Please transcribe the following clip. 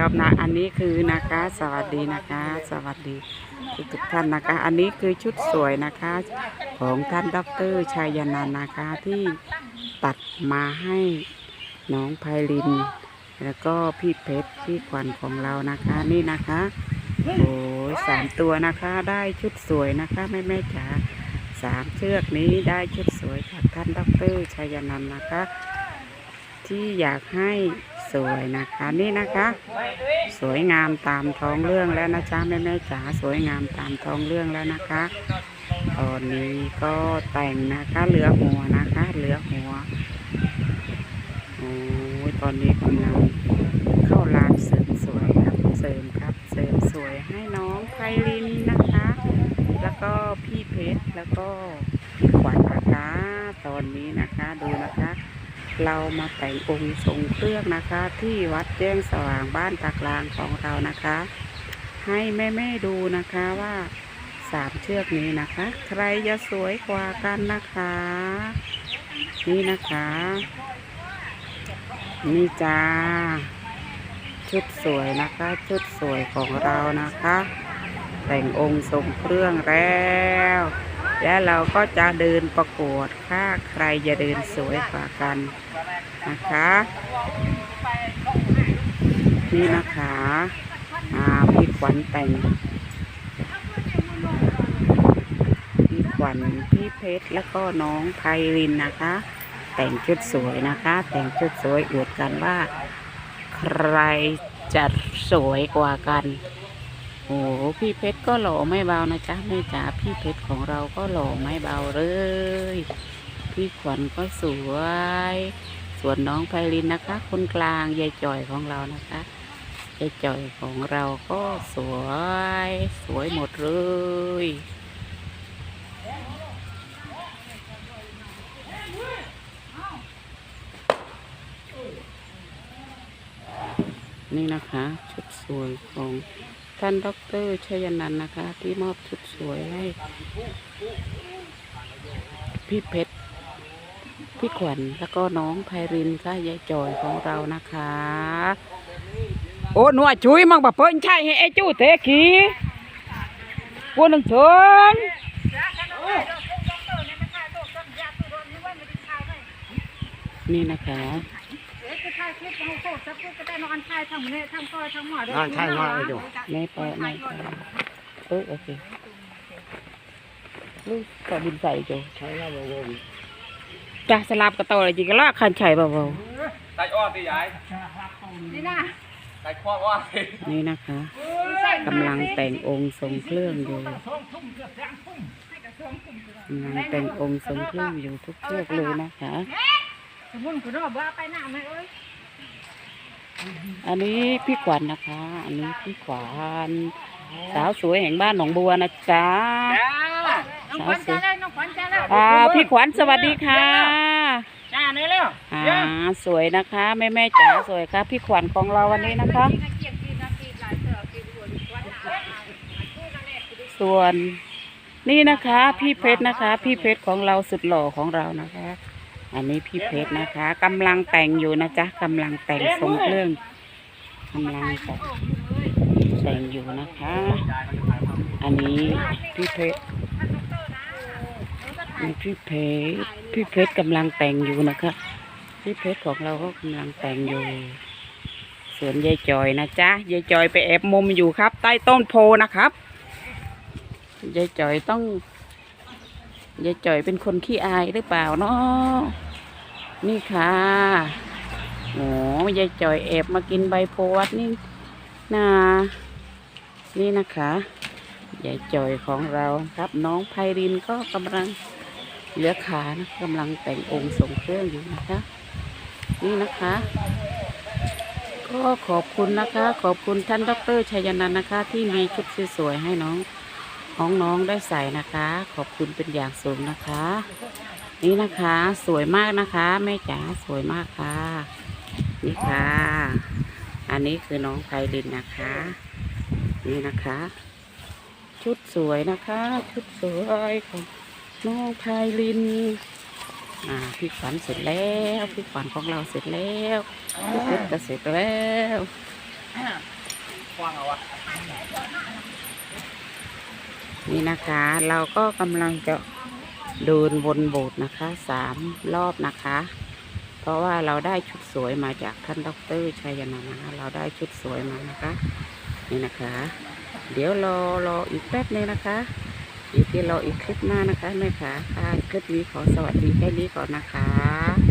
รอบนะอันนี้คือนะคะ สวัสดีนะคะ สวัสดีทุกทุกท่านนะคะ อันนี้คือชุดสวยนะคะ ของท่านดรชัยนันท์นะคะที่ตัดมาให้น้องไพลิน แล้วก็พี่เพชรพี่ขวัญของเรานะคะนี่นะคะโอ้ยสามตัวนะคะได้ชุดสวยนะคะแม่แม่จ๋าสามเชือกนี้ได้ชุดสวยจากท่านดรชัยนันท์นะคะ ที่อยากให้ สวยนะคะนี่นะคะ สวยงามตามท้องเรื่องแล้วนะจ๊ะแม่แม่จ๋าสวยงามตามท้องเรื่องแล้วนะคะ ตอนนี้ก็แต่งนะคะเหลือหัวนะคะ เหลือหัวโอ้ยตอนนี้กำลังเข้าร้านเสริมสวยครับเสริมครับ เสริมสวยให้น้องไพลินนะคะ แล้วก็พี่เพชรแล้วก็พี่ขวัญนะคะ ตอนนี้นะคะดูนะคะ เรามาแต่งองค์ทรงเครื่องนะคะ ที่วัดแจ้งสว่างบ้านตากลางของเรานะคะ ให้แม่ๆดูนะคะว่าสามเชือกนี้นะคะ ใครจะสวยกว่ากันนะคะ นี่นะคะ นี่จ้า ชุดสวยนะคะ ชุดสวยของเรานะคะ แต่งองค์ทรงเครื่องแล้ว และเราก็จะเดินประกวดค่ะใครจะเดินสวยกว่ากันนะคะนี่นะคะอ่าพี่ขวัญแต่งพี่ขวัญพี่เพชรแล้วก็น้องไพรินนะคะ แต่งชุดสวยนะคะ แต่งชุดสวยอวดกันว่า ใครจะสวยกว่ากัน โอ้พี่เพชรก็หล่อไม่เบานะจ๊ะแม่จ๋าพี่เพชรของเราก็หล่อไม่เบาเลย พี่ขวัญก็สวย ส่วนน้องไพลินนะคะ คนกลางยายจ่อยของเรานะคะยายจ่อยของเราก็สวย สวยหมดเลยนี่นะคะชุดสวยของ ท่านดรชัยนันนะคะ ที่มอบชุดสวยให้ พี่เพชร พี่ขวัญแล้วก็น้องไพรินค่ะยายจอยของเรานะคะ โอ้หนัวชุยมังบะเปิ้นใช่ให้ไอ้จู้เตะขี้วัวหนึ่งเถิงนี่นะคะ อ่าใช่ว่าไอ้ดูไม่ปะไม่ปะเออโอเคลูกก็บินใส่จูใช่แล้วบ่วงจ้าสลับกระโตอะไรจีกะลาคันไฉเบาไก่อ้อตีใหญ่นี่นะไก่ข้ออ้อตีๆนี่นะคะกำลังแต่งองค์ทรงเครื่องอยู่กำลังแต่งองค์ทรงเครื่องอยู่ทุกเชือกเลยนะคะ สมมุนคุณบอกว่าไปหน้าไหมเอ้ยอันนี้พี่ขวัญนะคะ อันนี้พี่ขวัญสาวสวยแห่งบ้านหนองบัวนะจ๊ะน้องขวัญจ้าเลยน้องขวัญจ้าเลยอ่าพี่ขวัญสวัสดีค่ะจ้าเลยเร็วอ่าสวยนะคะแม่แม่ๆจ๋าสวยครับพี่ขวัญของเราวันนี้นะคะ ส่วนนี่นะคะ พี่เพชรนะคะ พี่เพชรของเราสุดหล่อของเรานะคะ อันนี้พี่เพชรนะคะกำลังแต่งอยู่นะจ๊ะกำลังแต่งทรงเครื่องกำลังแต่งแต่งอยู่นะคะ อันนี้พี่เพชรนี่พี่เพชรพี่เพชรกำลังแต่งอยู่นะคะพี่เพชรของเราก็กำลังแต่งอยู่ส่วนยายจอยนะจ๊ะยายจอยไปแอบมุมอยู่ครับ ใต้ต้นโพนะครับยายจอยต้อง ยายจอยเป็นคนขี้อายหรือเปล่าเนาะนี่ค่ะโอ้ยายจอยแอบมากินใบโพวัดนี่นานี่นะคะยายจอยของเราครับ น้องไพรินก็กำลังเหลือขานะกำลังแต่งองค์ทรงเครื่องอยู่นะคะ นี่นะคะ ก็ขอบคุณนะคะ ขอบคุณท่านดรชัยนันนะคะ ที่มีชุดสวยๆให้น้อง น้องๆได้ใส่นะคะ ขอบคุณเป็นอย่างสูงนะคะ นี่นะคะสวยมากนะคะแม่จ๋าสวยมากค่ะ นี่ค่ะ อันนี้คือน้องไพรินนะคะ นี่นะคะ ชุดสวยนะคะ ชุดสวยของน้องไพรินอ่าพี่ขวัญเสร็จแล้วพี่ขวัญของเราเสร็จแล้วพี่เพชรก็เสร็จแล้วว้างเอาวะ นี่นะคะเราก็กำลังจะเดินวนโบสถ์นะคะสามรอบนะคะ เพราะว่าเราได้ชุดสวยมาจากท่านดอกเตอรชัยนันท์นะคะเราได้ชุดสวยมานะคะ นี่นะคะ เดี๋ยวรอรออีกแป๊บนึงนะคะอีกที่รออีกคลิปหน้านะคะแม่ค่ะค่ะคลิปนี้ขอสวัสดีแค่นี้ก่อนนะคะ